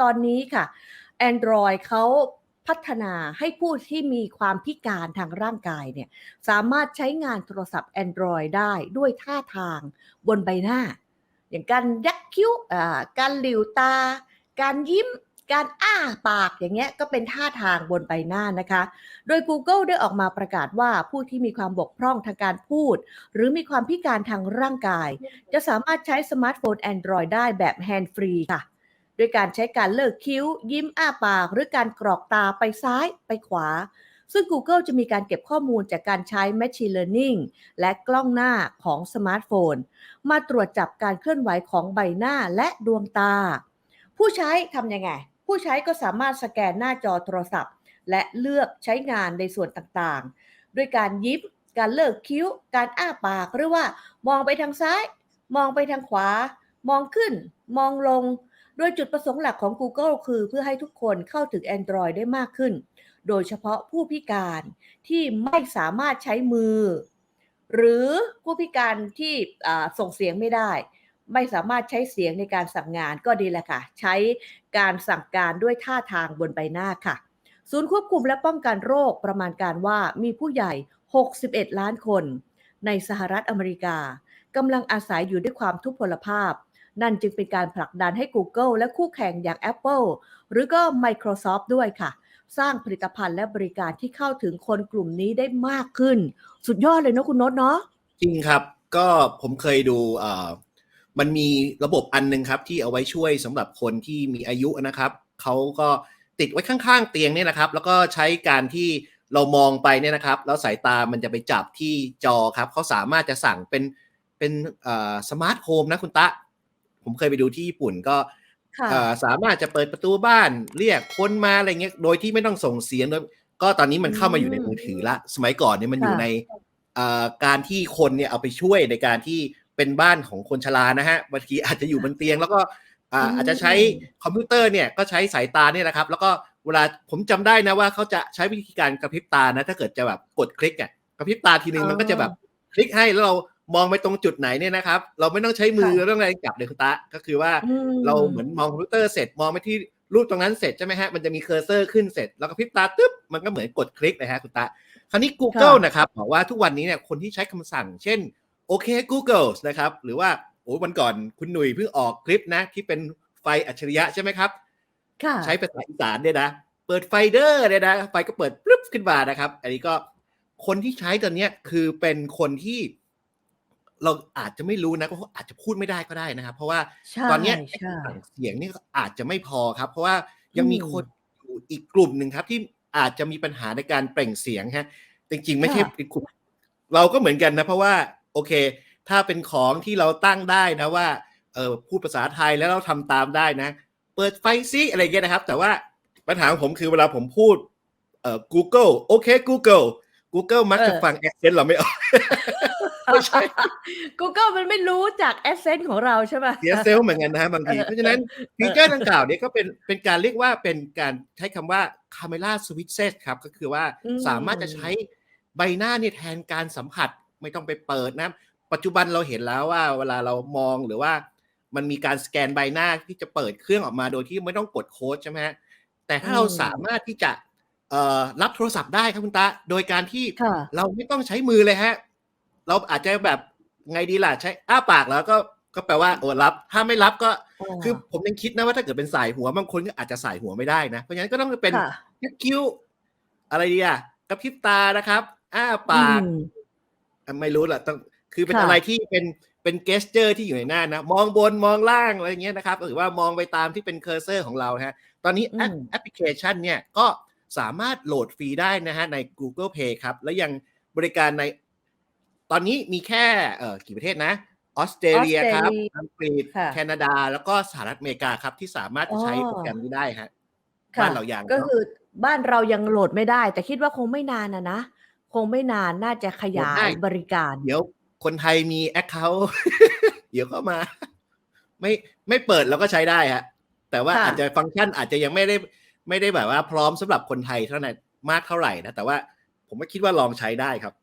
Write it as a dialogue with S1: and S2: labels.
S1: ตอนนี้ค่ะ Android เขาพัฒนาให้ผู้ที่มีความพิการทางร่างกายเนี่ยสามารถใช้งานโทรศัพท์ Android ได้ด้วยท่าทางบนใบหน้า อย่างการยักคิ้วการหลิวตา การยิ้ม การอ้าปากอย่างเงี้ยก็เป็นท่าทางบนใบหน้านะคะ โดย Google ได้ออกมาประกาศว่าผู้ที่มีความบกพร่องทางการพูด หรือมีความพิการทางร่างกาย จะสามารถใช้สมาร์ทโฟน Android ได้แบบแฮนด์ฟรีค่ะ ด้วยการใช้การเลิกคิ้ว ยิ้มอ้าปาก หรือการกรอกตาไปซ้ายไปขวา ซึ่ง Google จะมีการเก็บข้อมูลจากการใช้ Machine Learning และกล้องหน้าของสมาร์ทโฟน มาตรวจจับการเคลื่อนไหวของใบหน้าและดวงตา ผู้ใช้ทำยังไง ผู้ใช้ก็สามารถสแกนหน้าจอโทรศัพท์ และเลือกใช้งานในส่วนต่างๆ ด้วยการยิ้ม การเลิกคิ้ว การอ้าปาก หรือว่ามองไปทางซ้าย มองไปทางขวา มองขึ้น มองลง โดยจุดประสงค์หลักของ Google คือเพื่อให้ทุกคนเข้าถึง Android ได้มากขึ้น โดยเฉพาะผู้พิการที่ไม่สามารถใช้มือ หรือผู้พิการที่ส่งเสียงไม่ได้ ไม่สามารถใช้เสียงในการสั่งงานก็ดีแหละค่ะ ใช้การสั่งการด้วยท่าทางบนใบหน้าค่ะ ศูนย์ควบคุมและป้องกันโรคประมาณการว่ามีผู้ใหญ่ 61 ล้านคน ในสหรัฐอเมริกากำลังอาศัยอยู่ด้วยความทุพพลภาพ นั่นจึงเป็นการผลักดันให้ Google และคู่แข่งอย่าง Apple หรือก็ Microsoft ด้วยค่ะ สร้างผลิตภัณฑ์และบริการที่เข้าถึงคนกลุ่มนี้ได้มากขึ้น สุดยอดเลยเนาะคุณโนตเนาะ
S2: จริงครับ ก็ผมเคยดูมันมีระบบอันหนึงครับ ที่เอาไว้ช่วยสำหรับคนที่มีอายุนะครับเขาก็ติดไว้ข้างๆเตียงเนี่ยนะครับ แล้วก็ใช้การที่เรามองไปเนี่ยนะครับ แล้วสายตามันจะไปจับที่จอครับเขาสามารถจะสั่งเป็นเป็นสมาร์ทโฮมนะคุณตะ ผมเคยไปดูที่ญี่ปุ่นก็
S1: ค่ะ
S2: เอ่อสามารถจะเปิดประตูบ้านเรียกคนมาอะไรเงี้ยโดยที่ไม่ต้องส่งเสียงโดยก็ตอนนี้มันเข้ามาอยู่ในมือถือละ สมัยก่อนเนี่ยมันอยู่
S1: ค่ะ
S2: ในเอ่อการที่คนเนี่ยเอาไปช่วยในการที่เป็นบ้านของคนชรานะฮะบางทีอาจจะอยู่บนเตียง แล้วก็อ่าอาจจะใช้คอมพิวเตอร์เนี่ยก็ใช้สายตาเนี่ยนะครับ แล้วก็เวลาผมจำได้นะว่าเขาจะใช้วิธีการกระพริบตานะ ถ้าเกิดจะแบบกดคลิกอะกระพริบตาทีนึงมันก็จะแบบคลิกให้แล้วเรา มองไปตรงจุดไหนเนี่ยนะครับ เราไม่ต้องใช้มือเรื่องอะไรจับเลยคุณตะก็คือว่า
S1: อืม
S2: เราเหมือนมองคอมพิวเตอร์เสร็จมองไปที่รูปตรงนั้นเสร็จใช่ไหมฮะมันจะมีเคอร์เซอร์ขึ้นเสร็จแล้วก็พริบตาตึ๊บมันก็เหมือนกดคลิกเลยฮะคุณตาคราวนี้ Google
S1: ค่ะ
S2: นะครับบอกว่าทุกวันนี้เนี่ยคนที่ใช้คำสั่ง เช่นโอเค Google นะครับหรือว่าโอ้วันก่อนคุณหนุ่ยเพิ่งออกคลิปนะ ที่เป็นไฟอัจฉริยะใช่ไหมครับ
S1: ค่ะ
S2: ใช้ภาษาอีสานเนี่ยนะ เปิดไฟเดอร์เนี่ยนะไฟก็เปิดปึ๊บขึ้นมานะครับ อันนี้ก็คนที่ใช้ตอนเนี้ยคือเป็นคนที่ เราอาจจะไม่รู้นะก็อาจจะพูดไม่ได้ก็ได้นะครับ เพราะว่า
S1: ใช่
S2: ตอนเนี้ย
S1: ใช่
S2: สั่งเสียงนี่ก็อาจจะไม่พอครับ เพราะว่ายังมี
S1: อืม
S2: คนอยู่อีกกลุ่มหนึ่งครับ ที่อาจจะมีปัญหาในการเปล่งเสียงฮะจริง ๆ ไม่ใช่
S1: ค่ะ
S2: เป็นกลุ่มเราก็เหมือนกันนะ เพราะว่าโอเค ถ้าเป็นของที่เราตั้งได้นะว่าเออพูดภาษาไทยแล้วเราทำตามได้นะ เปิดไฟซิอะไรเงี้ยนะครับ แต่ว่าปัญหาของผมคือเวลาผมพูดเอ่อ Google โอเค Google Google มักจะ
S1: เออ
S2: ฟัง accent เราไม่ออก ไม่ใช่
S1: Google มันไม่รู้จากแอสเซนต์ของเราใช่ไหม
S2: เสียเซลล์เหมือนกันนะฮะบางที
S1: เออ
S2: เพราะฉะนั้น
S1: เออ
S2: ฟีเจอร์ดังกล่าวเนี่ยก็เป็นเป็นการเรียกว่าเป็นการใช้คำว่า Camera Switches ครับ ก็คือว่า
S1: อืม
S2: สามารถจะใช้ใบหน้าเนี่ยแทนการสัมผัสไม่ต้องไปเปิดนะ ปัจจุบันเราเห็นแล้วว่าเวลาเรามองหรือว่ามันมีการสแกนใบหน้าที่จะเปิดเครื่องออกมาโดยที่ไม่ต้องกดโค้ดใช่ไหมฮะแต่ถ้าเรา
S1: อืม
S2: สามารถที่จะเอ่อ รับโทรศัพท์ได้ครับคุณตาโดยการที่
S1: ค่ะ
S2: เราไม่ต้องใช้มือเลยฮะ เราอาจจะแบบไงดีล่ะใช้อ้าปากแล้วก็ก็แปลว่าโอ้รับ ถ้าไม่รับก็คือผมยังคิดนะว่าถ้าเกิดเป็นสายหัวบางคนก็อาจจะสายหัวไม่ได้นะ เพราะฉะนั้นก็ต้องเป็น
S1: ค่ะ
S2: ยักคิ้วอะไรดีอะกระพริบตานะครับ อ้าปาก
S1: อืม
S2: อะไม่รู้แหละต้องคือเป็น
S1: ค่ะ
S2: อะไรที่เป็นเป็นเกสเจอร์ที่อยู่ในหน้านะ มองบนมองล่างอะไรอย่างเงี้ยนะครับหรือว่ามองไปตามที่เป็นเคอร์เซอร์ของเราฮะ ตอนนี้แอป
S1: อืม
S2: แอปพลิเคชันเนี่ยก็ สามารถโหลดฟรีได้นะฮะใน Google Play ครับ แล้วยังบริการในตอนนี้มีแค่เอ่อกี่ประเทศนะออสเตรเลียครับ
S1: ออสเตรเลีย
S2: อังกฤษ
S1: ค่ะ
S2: แคนาดา แล้วก็สหรัฐอเมริกาครับ ที่สามารถจะใช้
S1: อ๋อ
S2: โปรแกรมนี้ได้ฮะ
S1: ค่ะ
S2: บ้านเรายัง
S1: ก็
S2: เนาะ
S1: คือบ้านเรายังโหลดไม่ได้ แต่คิดว่าคงไม่นานนะนะ คงไม่นานน่าจะขยา
S2: โหลดได้
S1: ยบริการ
S2: เดี๋ยวคนไทยมี Account เดี๋ยวเข้ามา ไม่ไม่เปิดเราก็ใช้ได้ฮะแต่ว่า
S1: ค่ะ
S2: อาจจะฟังก์ชันอาจจะยังไม่ได้ ไม่ได้แบบว่าพร้อมสำหรับคนไทยเท่านั้นมากเท่าไหร่นะแต่ว่าผมก็คิดว่าลองใช้ได้ครับ